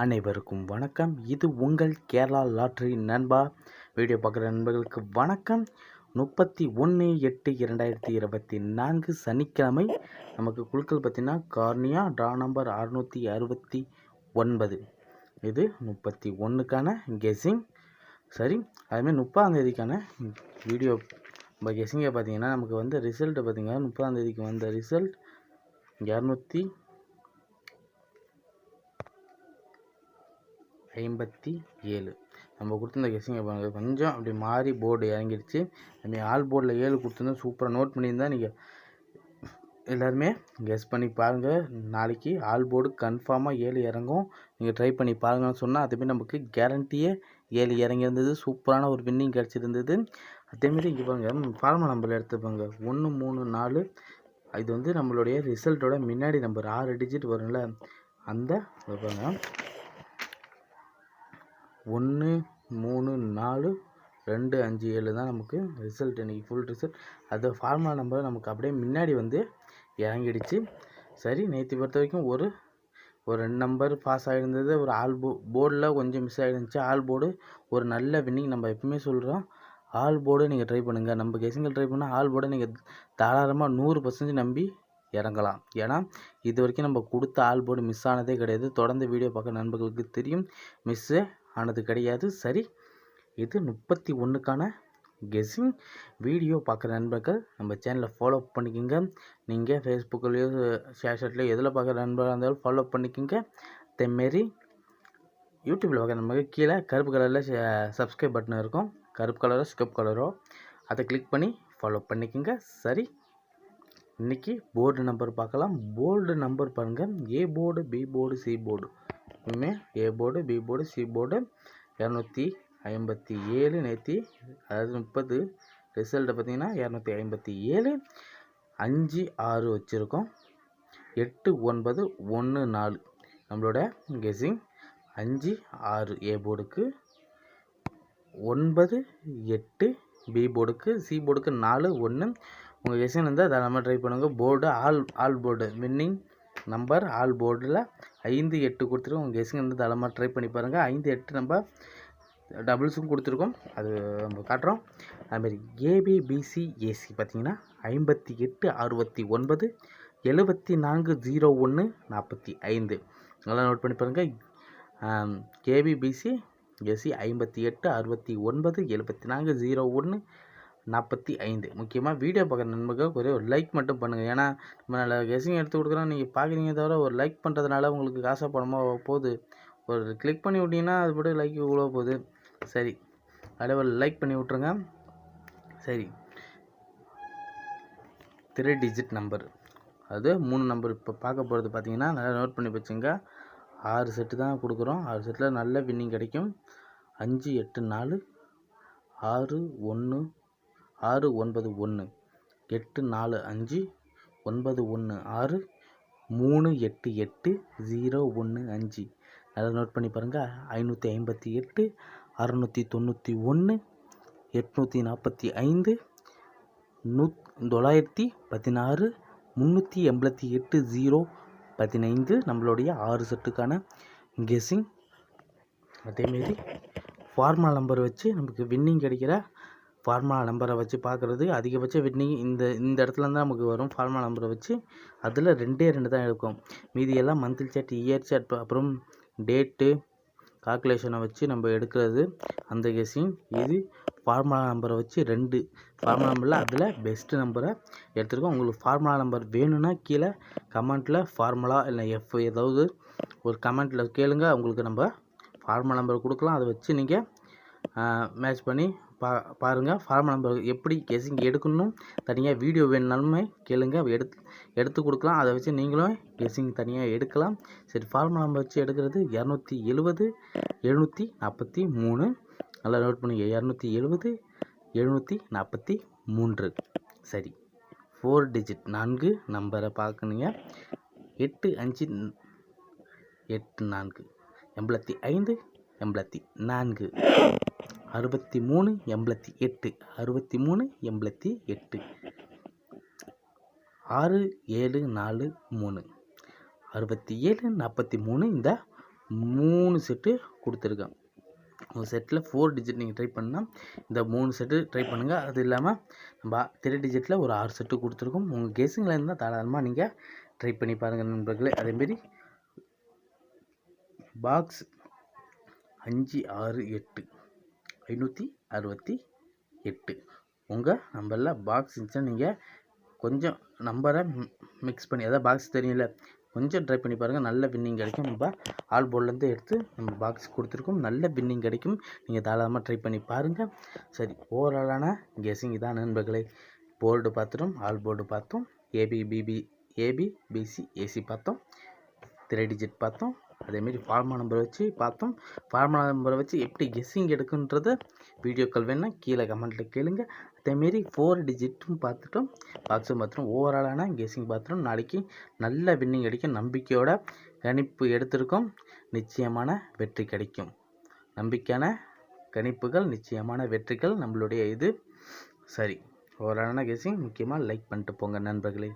அனைவருக்கும் வணக்கம். இது உங்கள் கேரளா லாட்ரி நண்பா. வீடியோ பார்க்குற நண்பர்களுக்கு வணக்கம். முப்பத்தி ஒன்று எட்டு இரண்டாயிரத்தி இருபத்தி நான்கு சனிக்கிழமை நமக்கு குழுக்கள் பார்த்திங்கன்னா கார்னியா ட்ரா நம்பர் அறுநூற்றி அறுபத்தி ஒன்பது. இது முப்பத்தி ஒன்றுக்கான கெஸ்ஸிங் சரி அதுமாதிரி முப்பதாம் தேதிக்கான வீடியோ நம்ம கெஸ்ஸிங்கை பார்த்தீங்கன்னா நமக்கு வந்து ரிசல்ட்டு பார்த்தீங்கன்னா முப்பதாம் தேதிக்கு வந்த ரிசல்ட் இரநூத்தி ஐம்பத்தி ஏழு. நம்ம கொடுத்துருந்த கெஸ்ஸிங்கை பாருங்கள் கொஞ்சம் அப்படி மாறி போர்டு இறங்கிடுச்சு நம்ம ஆல் போர்டில் ஏழு கொடுத்துருந்தா சூப்பராக நோட் பண்ணியிருந்தா நீங்கள் எல்லாருமே கெஸ் பண்ணி பாருங்கள் நாளைக்கு ஆல் போர்டு கன்ஃபார்மாக ஏழு இறங்கும். நீங்கள் ட்ரை பண்ணி பாருங்கன்னு சொன்னால் அதேமாரி நமக்கு கேரண்டியே ஏழு இறங்கியிருந்தது. சூப்பரான ஒரு வின்னிங் கிடச்சிருந்தது. அதேமாரி இங்கே பாருங்க ஃபார்மா நம்பர் எடுத்துப்பாங்க ஒன்று மூணு நாலு. இது வந்து நம்மளுடைய ரிசல்ட்டோட முன்னாடி நம்பர் ஆறு டிஜிட் வரும்ல. அந்த பாருங்கள் ஒன்று மூணு நாலு ரெண்டு அஞ்சு ஏழு தான் நமக்கு ரிசல்ட் இன்றைக்கி ஃபுல் ரிசல்ட் அது ஃபார்முலா நம்பர் நமக்கு அப்படியே முன்னாடி வந்து இறங்கிடுச்சு. சரி நேற்று பொறுத்த வரைக்கும் ஒரு ஒரு ரெண்டு நம்பர் பாஸ் ஆகிருந்தது ஒரு ஆல் போ போர்டில் கொஞ்சம் மிஸ் ஆகிருந்துச்சு ஆல் போர்டு ஒரு நல்ல வின்னிங் நம்ம எப்பவுமே சொல்கிறோம் ஆல் போர்டு நீங்கள் ட்ரை பண்ணுங்கள் நம்ம கெஸிங்கில் ட்ரை பண்ணால் ஆல் போர்டை நீங்கள் தாராளமாக நூறு பர்சன்டேஜ் நம்பி இறங்கலாம். ஏன்னா இது வரைக்கும் நம்ம கொடுத்த ஆல் போர்டு மிஸ் ஆனதே கிடையாது. தொடர்ந்து வீடியோ பார்க்க நண்பர்களுக்கு தெரியும். மிஸ்ஸு ஆனது கிடையாது. சரி இது முப்பத்தி ஒன்றுக்கான கெஸ்ஸிங் வீடியோ பார்க்குற நண்பர்கள் நம்ம சேனலை ஃபாலோ பண்ணிக்கோங்க. நீங்கள் ஃபேஸ்புக்லேயோ ஷேர்ஷாட்லையோ எதில் பார்க்குற நண்பர்களாக இருந்தாலும் ஃபாலோ பண்ணிக்கோங்க. அதேமாரி யூடியூப்பில் பார்க்குற நண்பர்கள் கீழே கருப்பு கலரில் சப்ஸ்கிரைப் பட்டன் இருக்கும். கருப்பு கலரோ சிகப்பு கலரோ அதை கிளிக் பண்ணி ஃபாலோ பண்ணிக்கோங்க. சரி இன்றைக்கி போர்டு நம்பர் பார்க்கலாம். போர்டு நம்பர் பாருங்கள் A board B board C board இனிமே A board B board C board இரநூத்தி ஐம்பத்தி ஏழு நேற்றி அதாவது முப்பது ரிசல்ட்டை பார்த்தீங்கன்னா இரநூத்தி ஐம்பத்தி ஏழு அஞ்சு ஆறு வச்சுருக்கோம். எட்டு ஒன்பது ஒன்று நாலு. நம்மளோட கெஸிங் அஞ்சு ஆறு ஏ போர்டுக்கு ஒன்பது எட்டு பி போர்டுக்கு சி போர்டுக்கு நாலு ஒன்று உங்கள் கெஸிங் இருந்தால் அதை நம்ம ட்ரை பண்ணுங்கள் board all all board winning number all போர்டில் ஐந்து எட்டு கொடுத்துருக்கோம். உங்கள் கெஸிங் வந்து தளமாக ட்ரை பண்ணி பாருங்கள் ஐந்து எட்டு நம்ம டபுள்ஸும் கொடுத்துருக்கோம். அது நம்ம காட்டுறோம். அதுமாரி ஏபிபிசி ஏசி பார்த்தீங்கன்னா ஐம்பத்தி எட்டு அறுபத்தி ஒன்பது எழுபத்தி நான்கு ஜீரோ ஒன்று நாற்பத்தி ஐந்து. நல்லா நோட் பண்ணி பாருங்கள் கேபிபிசி ஏசி ஐம்பத்தி எட்டு அறுபத்தி ஒன்பது எழுபத்தி நான்கு ஜீரோ ஒன்று நாற்பத்தி ஐந்து. முக்கியமாக வீடியோ பார்க்குற நண்பர்கள் ஒரே ஒரு லைக் மட்டும் பண்ணுங்கள் ஏன்னா நம்ம நல்ல கெஸிங் எடுத்து கொடுக்குறோம். நீங்கள் பார்க்குறீங்க தவிர ஒரு லைக் பண்ணுறதுனால உங்களுக்கு காசாக பணமாக போகுது. ஒரு கிளிக் பண்ணி விட்டிங்கன்னா அது மட்டும் லைக் இவ்வளோ போகுது. சரி. அதில் ஒரு லைக் பண்ணி விட்ருங்க சரி. த்ரீ டிஜிட் நம்பர் அது மூணு நம்பர் இப்போ பார்க்க போகிறது பார்த்தீங்கன்னா நல்லா நோட் பண்ணி வச்சுங்க. ஆறு செட்டு தான் கொடுக்குறோம். ஆறு செட்டில் நல்ல வின்னிங் கிடைக்கும். அஞ்சு எட்டு நாலு. ஆறு ஒன்று ஆறு ஒன்பது ஒன்று எட்டு நாலு அஞ்சு ஒன்பது ஒன்று ஆறு மூணு எட்டு எட்டு ஜீரோ ஒன்று அஞ்சு. நல்லா நோட் பண்ணி பாருங்கள் ஐநூற்றி ஐம்பத்தி எட்டு அறநூற்றி தொண்ணூற்றி ஒன்று எட்நூற்றி நாற்பத்தி ஐந்து நூ தொள்ளாயிரத்தி பதினாறு முந்நூற்றி எண்பத்தி எட்டு ஜீரோ பதினைந்து. நம்மளுடைய ஆறு செட்டுக்கான கெஸ்ஸிங் அதேமாரி ஃபார்முலா நம்பர் வச்சு நமக்கு வின்னிங் கிடைக்கிற ஃபார்முலா நம்பரை வச்சு பார்க்குறது அதிகபட்ச வின்னிங் இந்த இந்த இடத்துல தான் நமக்கு வரும் ஃபார்முலா நம்பரை வச்சு. அதில் ரெண்டே ரெண்டு தான் எடுக்கும் மீதி எல்லாம் மந்த்லி சார்ட் இயர் சார்ட் அப்புறம் டேட்டு கால்குலேஷனை வச்சு நம்ம எடுக்கிறது. அந்த கெஸ்ஸிங் இது ஃபார்முலா நம்பரை வச்சு ரெண்டு. ஃபார்முலா நம்பரில் அதில் பெஸ்ட்டு நம்பரை எடுத்துருக்கோம். உங்களுக்கு ஃபார்முலா நம்பர் வேணும்னா கீழே கமெண்ட்டில் ஃபார்முலா இல்லை எஃப் ஏதாவது ஒரு கமெண்ட்டில் கேளுங்க. உங்களுக்கு நம்ம ஃபார்முலா நம்பர் கொடுக்கலாம். அதை வச்சு நீங்கள் மேட்ச் பண்ணி பா பாருங்கள் ஃபார்ம் நம்பர் எப்படி கெஸிங் எடுக்கணும் தனியாக வீடியோ வேணுனாலுமே கேளுங்க. எடுத்து எடுத்து கொடுக்கலாம். அதை வச்சு நீங்களும் கெஸிங் தனியாக எடுக்கலாம். சரி ஃபார்ம் நம்பர் வச்சு எடுக்கிறது இரநூத்தி எழுபது எழுநூற்றி நாற்பத்தி மூணு. நல்லா நோட் பண்ணிங்க. இரநூத்தி எழுபது எழுநூற்றி நாற்பத்தி மூன்று. சரி ஃபோர் டிஜிட் நான்கு நம்பரை பார்க்கணுங்க. எட்டு அஞ்சு எட்டு நான்கு. எண்பத்தி ஐந்து எண்பத்தி நான்கு. அறுபத்தி மூணு எண்பத்தி எட்டு. அறுபத்தி மூணு எண்பத்தி எட்டு. ஆறு ஏழு நாலு மூணு. அறுபத்தி ஏழு நாற்பத்தி மூணு இந்த மூணு செட்டு கொடுத்துருக்கேன். ஒரு செட்டில் ஃபோர் டிஜிட் நீங்கள் ட்ரை பண்ணால் இந்த மூணு செட்டு ட்ரை பண்ணுங்கள் அது இல்லாமல் நம்ம த்ரீ டிஜிட்டில் ஒரு ஆறு செட்டு கொடுத்துருக்கோம். உங்கள் கெஸிங்கில் இருந்தால் தாராளமாக நீங்கள் ட்ரை பண்ணி பாருங்கள் நண்பர்களே. அதேமாரி பாக்ஸ் அஞ்சு ஆறு எட்டு. ஐநூற்றி அறுபத்தி எட்டு. உங்கள் நம்பரில் பாக்ஸ் இருந்துச்சுன்னா நீங்கள் கொஞ்சம் நம்பரை மிக்ஸ் பண்ணி அதாவது பாக்ஸ் தெரியல கொஞ்சம் ட்ரை பண்ணி பாருங்கள் நல்ல வின்னிங் கிடைக்கும். நம்ம ஆல் போர்ட்லேருந்து எடுத்து நம்ம பாக்ஸ் கொடுத்துருக்கோம். நல்ல வின்னிங் கிடைக்கும். நீங்கள் தாராளமாக ட்ரை பண்ணி பாருங்கள் சரி ஓவராலான கெஸிங் இதான் நண்பர்களே. போர்டு பார்த்துட்டோம். ஆல் போர்டு பார்த்தோம். AB BB AB BC AC பார்த்தோம். த்ரீ டிஜிட் பார்த்தோம். அதேமாரி ஃபார்மா நம்பர் வச்சு பார்த்தோம். ஃபார்மா நம்பரை வச்சு எப்படி கெஸ்ஸிங் எடுக்குன்றத வீடியோக்கள் வேணால் கீழே கமெண்ட்டில் கேளுங்க. அதேமாரி ஃபோர் டிஜிட்டும் பார்த்துட்டோம். பாக்ஸும் பார்த்துட்டோம் ஓவராலான கெஸ்ஸிங் பார்த்துட்டோம் நாளைக்கு நல்ல வின்னிங் கிடைக்கும் நம்பிக்கையோட கணிப்பு எடுத்திருக்கோம். நிச்சயமான வெற்றி கிடைக்கும். நம்பிக்கையான கணிப்புகள் நிச்சயமான வெற்றிகள் நம்மளுடைய இது. சரி ஓவராலான கெஸ்ஸிங் முக்கியமாக லைக் பண்ணிட்டு போங்க நண்பர்களே.